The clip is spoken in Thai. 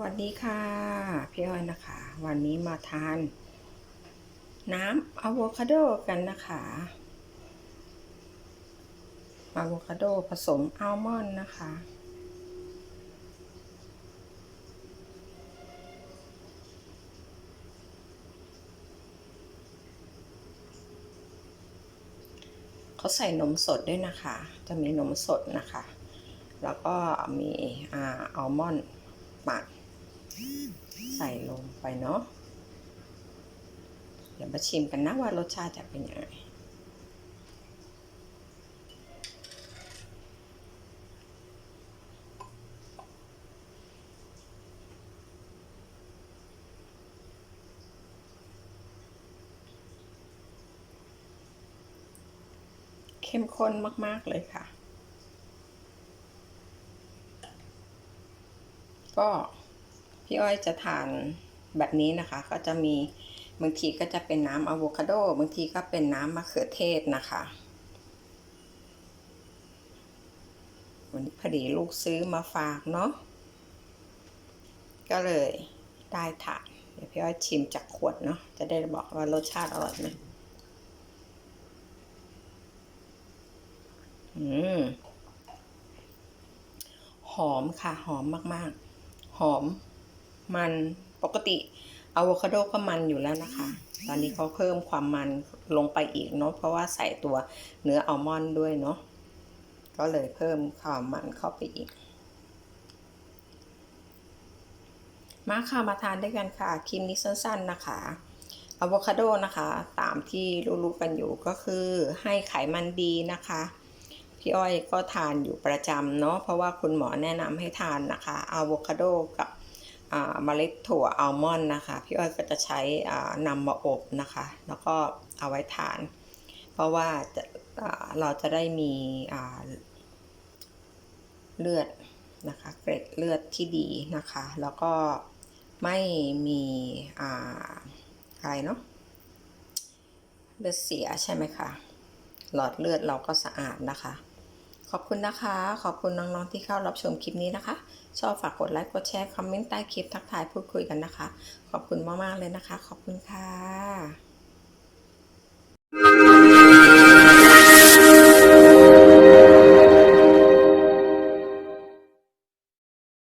วัสดีค่ะ พี่อ้อยนะคะ วันนี้มาทาน น้ำอะโวคาโดกันนะคะอะโวคาโดผสมอัลมอนด์นะคะ เขาใส่นมสดด้วยนะคะ จะมีนมสดนะคะ แล้วก็มีอัลมอนด์ปั่น เนาะ เดี๋ยวมาชิมกันนะว่ารสชาติจะเป็นยังไงเข้มข้นมาก ๆ เลยค่ะ ก็พี่อ้อยจะทาน แบบนี้นะคะ ก็จะมีบางทีก็จะเป็นน้ำอะโวคาโดบางทีก็เป็นน้ำมะเขือเทศนะคะวันนี้พอดีลูกซื้อมาฝากเนาะก็เลยได้ทานเดี๋ยวพี่อ้อยชิมจากขวดเนาะจะได้บอกว่ารสชาติอร่อยไหมอืมหอมค่ะ หอมมาก ๆ หอม มันปกติอะโวคาโดก็มันอยู่แล้วนะคะ ตอนนี้เขาเพิ่มความมันลงไปอีกเนาะเพราะว่าใส่ตัวเนื้ออัลมอนด์ด้วยเนาะก็เลยเพิ่มความมันเข้าไปอีก มาค่ะมาทานด้วยกันค่ะคลิปนี้สั้นๆนะคะอะโวคาโดนะคะ ตามที่รู้ๆกันอยู่ก็คือให้ไขมันดีนะคะพี่อ้อยก็ทานอยู่ประจำเนาะเพราะว่าคุณหมอแนะนำให้ทานนะคะอะโวคาโดกับ เมล็ดถั่วอัลมอนด์นะคะพี่อ้อยก็จะใช้นำมาอบนะคะ แล้วก็เอาไว้ทาน เพราะว่าจะเราจะได้มีเลือดนะคะ เกร็ดเลือดที่ดีนะคะ แล้วก็ไม่มีอะไรเนาะเลือดเสียใช่ไหมคะหลอดเลือดเราก็สะอาดนะคะ ขอบคุณนะคะ ขอบคุณน้องๆที่เข้ารับชมคลิปนี้นะคะ ชอบฝากกดไลค์กดแชร์คอมเมนต์ใต้คลิปทักทายพูดคุยกันนะคะ ขอบคุณมากๆเลยนะคะ ขอบคุณค่ะ